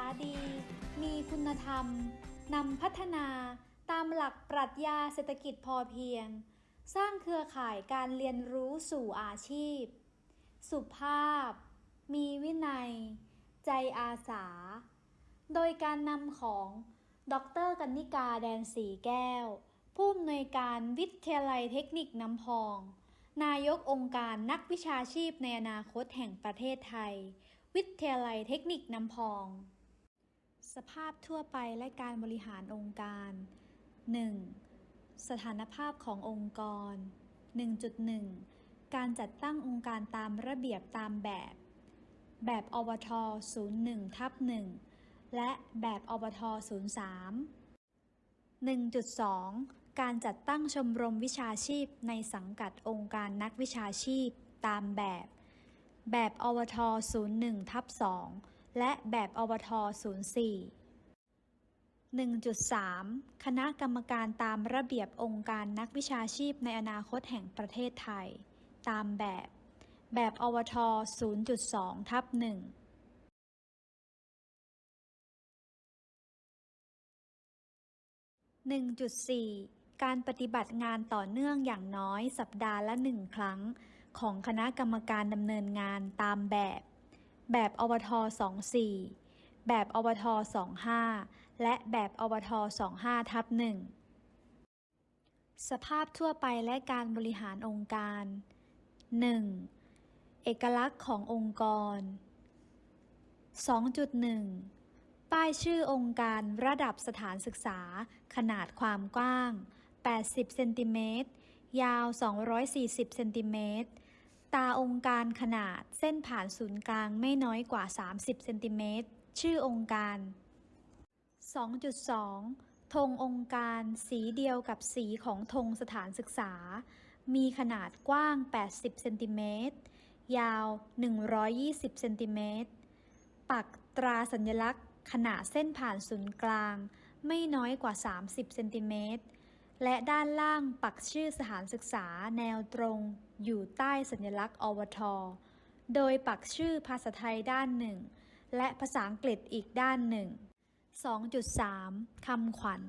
าดี มีคุณธรรมนำพัฒนาตามหลักปรัชญาเศรษฐกิจพอเพียง สร้างเครือข่ายการเรียนรู้สู่อาชีพ สุภาพ มีวินัย ใจอาสา โดยการนำของดรกันนิกาแดนสีแก้ว ผู้อำนวยการวิทยาลัยเทคนิคน้ำพอง นายกองค์การนักวิชาชีพในอนาคตแห่งประเทศไทย วิทยาลัยเทคนิคน้ำพอง สภาพทั่วไปและการบริหารองค์การ 1. สถานภาพขององค์กร 1.1 การจัดตั้งองค์การตามระเบียบตามแบบ แบบอบท01ทับ1และแบบอบท03 1.2 การจัดตั้งชมรมวิชาชีพในสังกัดองค์การนักวิชาชีพตามแบบ แบบอวท01ทับ2 และแบบอวท04 1.3 คณะกรรมการตามระเบียบองค์การนักวิชาชีพในอนาคตแห่งประเทศไทย ตามแบบ แบบอวท 0.2 ทับ1 1.4การปฏิบัติงานต่อเนื่องอย่างน้อยสัปดาห์ละหนึ่งครั้ง ของคณะกรรมการดำเนินงานตามแบบ แบบอวท24 แบบอวท25 และแบบอวท25ทับ1สภาพทั่วไปและการบริหารองค์การ 1. เอกลักษณ์ขององค์กร 2.1 ป้ายชื่อองค์การระดับสถานศึกษาขนาดความกว้าง 80 เซนติเมตร ยาว 240 เซนติเมตร ตาองค์การขนาดเส้นผ่านศูนย์กลางไม่น้อยกว่า 30 เซนติเมตร ชื่อองค์การ 2.2 ธงองค์การสีเดียวกับสีของธงสถานศึกษา มีขนาดกว้าง 80 เซนติเมตร ยาว 120 เซนติเมตร ปักตราสัญลักษณ์ขนาดเส้นผ่านศูนย์กลาง ไม่น้อยกว่า 30 เซนติเมตร และด้านล่างปักชื่อสถานศึกษาแนวตรง อยู่ใต้สัญลักษณ์อวท โดยปักชื่อภาษาไทยด้านหนึ่ง และภาษาอังกฤษอีกด้านหนึ่ง 2.3 คำขวัญ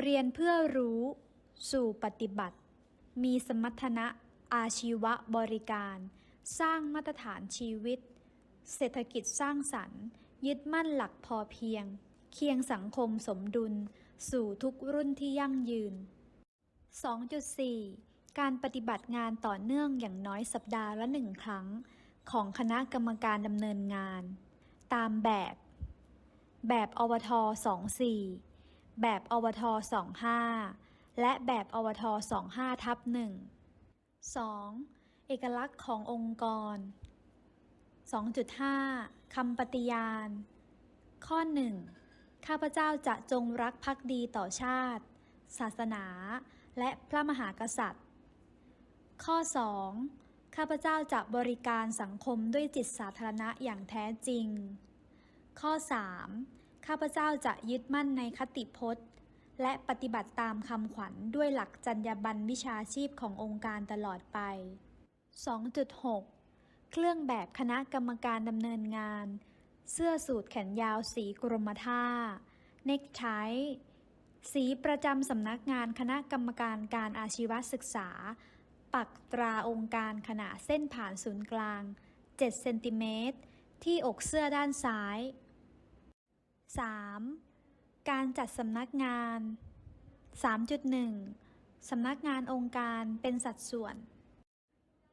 เรียนเพื่อรู้ สู่ปฏิบัติ มีสมรรถนะอาชีวบริการ สร้างมาตรฐานชีวิต เศรษฐกิจสร้างสรรค์ ยึดมั่นหลักพอเพียง เคียงสังคมสมดุล สู่ทุกรุ่นที่ยั่งยืน 2.4 การปฏิบัติงานต่อเนื่องอย่างน้อยสัปดาห์ละหนึ่งครั้ง ของคณะกรรมการดำเนินงาน ตามแบบ แบบอวท 24 แบบอวท 25 และแบบอวท 25 ทับ 1 2. เอกลักษณ์ขององค์กร 2.5 คำปฏิญาณ ข้อ 1. ข้าพเจ้าจะจงรักภักดีต่อชาติ ศาสนา และพระมหากษัตริย์ ข้อ 2. ข้าพเจ้าจะบริการสังคมด้วยจิตสาธารณะอย่างแท้จริง ข้อ 3. ข้าพเจ้าจะยึดมั่นในคติพจน์ และปฏิบัติตามคำขวัญด้วยหลักจรรยาบรรณวิชาชีพขององค์การตลอดไป 2.6 เครื่องแบบคณะกรรมการดำเนินงาน เสื้อสูทแขนยาวสีกรมท่า เนคไทสีประจำสำนักงานคณะกรรมการการอาชีวศึกษา ปักตราองค์การขนาดเส้นผ่านศูนย์กลาง 7 เซนติเมตร ที่อกเสื้อด้านซ้าย 3. การจัดสำนักงาน 3.1 สำนักงานองค์การเป็นสัดส่วน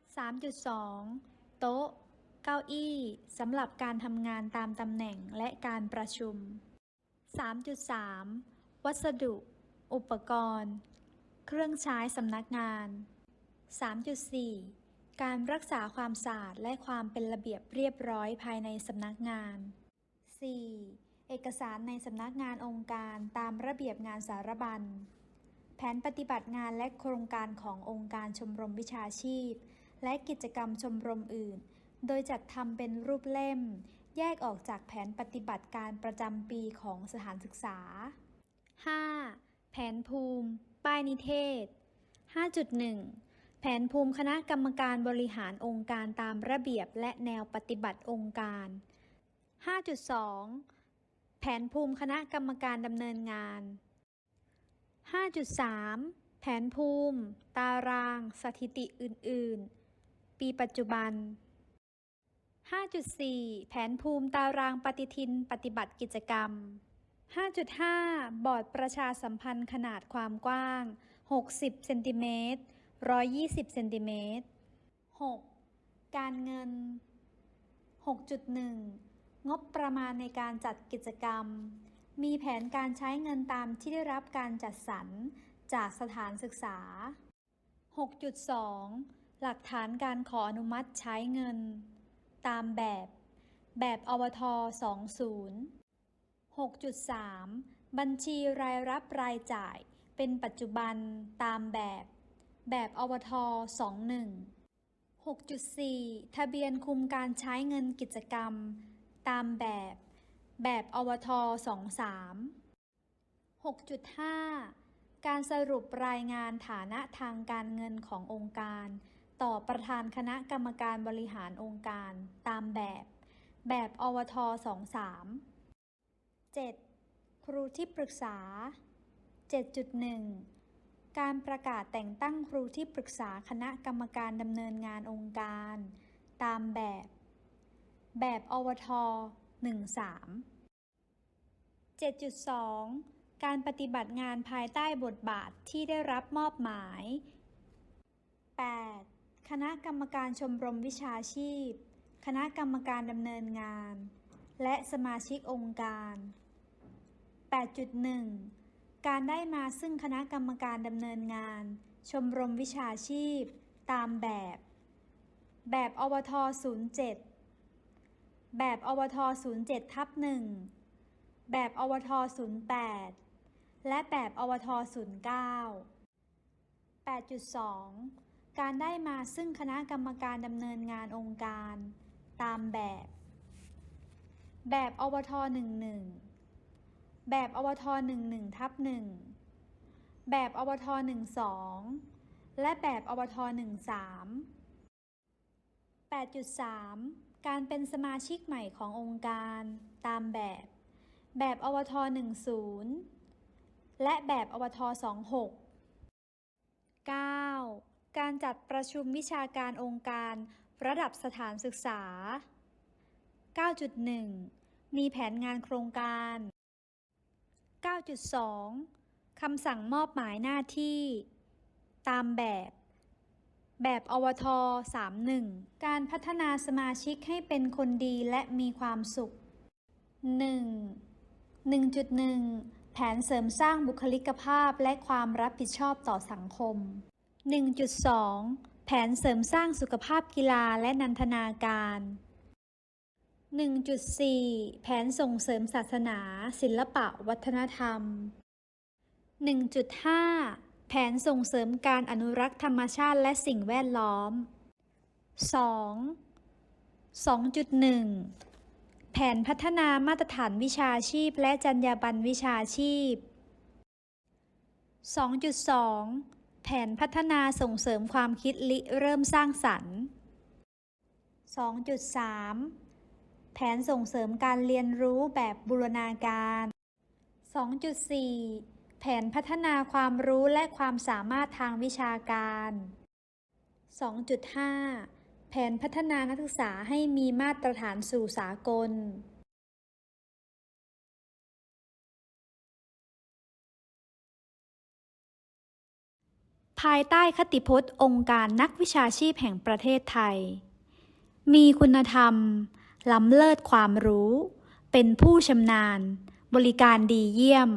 3.2 โต๊ะ เก้าอี้สำหรับการทำงานตามตำแหน่งและการประชุม 3.3 วัสดุ อุปกรณ์ เครื่องใช้สำนักงาน 3.4 การรักษาความสะอาดและความเป็นระเบียบเรียบร้อยภายในสำนักงาน 4. เอกสารในสำนักงานองค์การตามระเบียบงานสารบัญ แผนปฏิบัติงานและโครงการขององค์การชมรมวิชาชีพ และกิจกรรมชมรมอื่น โดยจัดทำเป็นรูปเล่ม แยกออกจากแผนปฏิบัติการประจำปีของสถานศึกษา 5. แผนภูมิ ป้ายนิเทศ 5.1 แผนภูมิคณะกรรมการบริหารองค์การตามระเบียบและแนวปฏิบัติองค์การ 5.2 แผนภูมิคณะกรรมการดำเนินงาน 5.3 แผนภูมิ ตาราง สถิติอื่น ๆ ปีปัจจุบัน 5.4 แผนภูมิตารางปฏิทินปฏิบัติกิจกรรม 5.5 บอร์ดประชาสัมพันธ์ขนาดความกว้าง 60 เซนติเมตร 120 เซนติเมตร 6. การเงิน 6.1 งบประมาณในการจัดกิจกรรม มีแผนการใช้เงินตามที่ได้รับการจัดสรรจากสถานศึกษา 6.2 หลักฐานการขออนุมัติใช้เงิน ตามแบบ แบบอวท20 6.3 บัญชีรายรับรายจ่ายเป็นปัจจุบันตามแบบ แบบอวท21 6.4 ทะเบียนคุมการใช้เงินกิจกรรม ตามแบบ แบบอวท23 6.5 การสรุปรายงานฐานะทางการเงินขององค์การ ต่อประธานคณะกรรมการบริหารองค์การตามแบบ แบบอวท23 7. ครูที่ปรึกษา 7.1 การประกาศแต่งตั้งครูที่ปรึกษาคณะกรรมการดำเนินงานองค์การ ตามแบบ แบบอวท13 7.2 การปฏิบัติงานภายใต้บทบาทที่ได้รับมอบหมาย 8. คณะกรรมการชมรมวิชาชีพ คณะกรรมการดำเนินงาน และสมาชิกองค์การ 8.1 การได้มาซึ่งคณะกรรมการดำเนินงาน ชมรมวิชาชีพ ตามแบบ แบบอวท07 แบบอวท07ทับ1แบบอวท08 และแบบอวท09 8.2 การได้มาซึ่งคณะกรรมการดำเนินงานองค์การ ตามแบบ แบบอวท11แบบอวท11ทับ1แบบอวท12และแบบอวท13 8.3การเป็นสมาชิกใหม่ขององค์การตามแบบ แบบอวท10 และแบบอวท26 9. การจัดประชุมวิชาการองค์การ ระดับสถานศึกษา 9.1 มีแผนงานโครงการ 9.2 คำสั่งมอบหมายหน้าที่ ตามแบบ แบบอวท 31 การพัฒนาสมาชิกให้เป็นคนดีและมีความสุข 1. 1.1 แผนเสริมสร้างบุคลิกภาพและความรับผิดชอบต่อสังคม 1.2 แผนเสริมสร้างสุขภาพกีฬาและนันทนาการ 1.4 แผนส่งเสริมศาสนา ศิลปะวัฒนธรรม 1.5 แผนส่งเสริมการอนุรักษ์ธรรมชาติและสิ่งแวดล้อม 2. 2.1 แผนพัฒนามาตรฐานวิชาชีพและจรรยาบรรณวิชาชีพ 2.2 แผนพัฒนาส่งเสริมความคิดริเริ่มสร้างสรรค์ 2.3 แผนส่งเสริมการเรียนรู้แบบบูรณาการ 2.4 แผนพัฒนาความรู้และความสามารถทางวิชาการ 2.5 แผนพัฒนานักศึกษาให้มีมาตรฐานสู่สากล ภายใต้คติพจน์องค์การนักวิชาชีพแห่งประเทศไทย มีคุณธรรม ล้ำเลิศความรู้ เป็นผู้ชำนาญ บริการดีเยี่ยม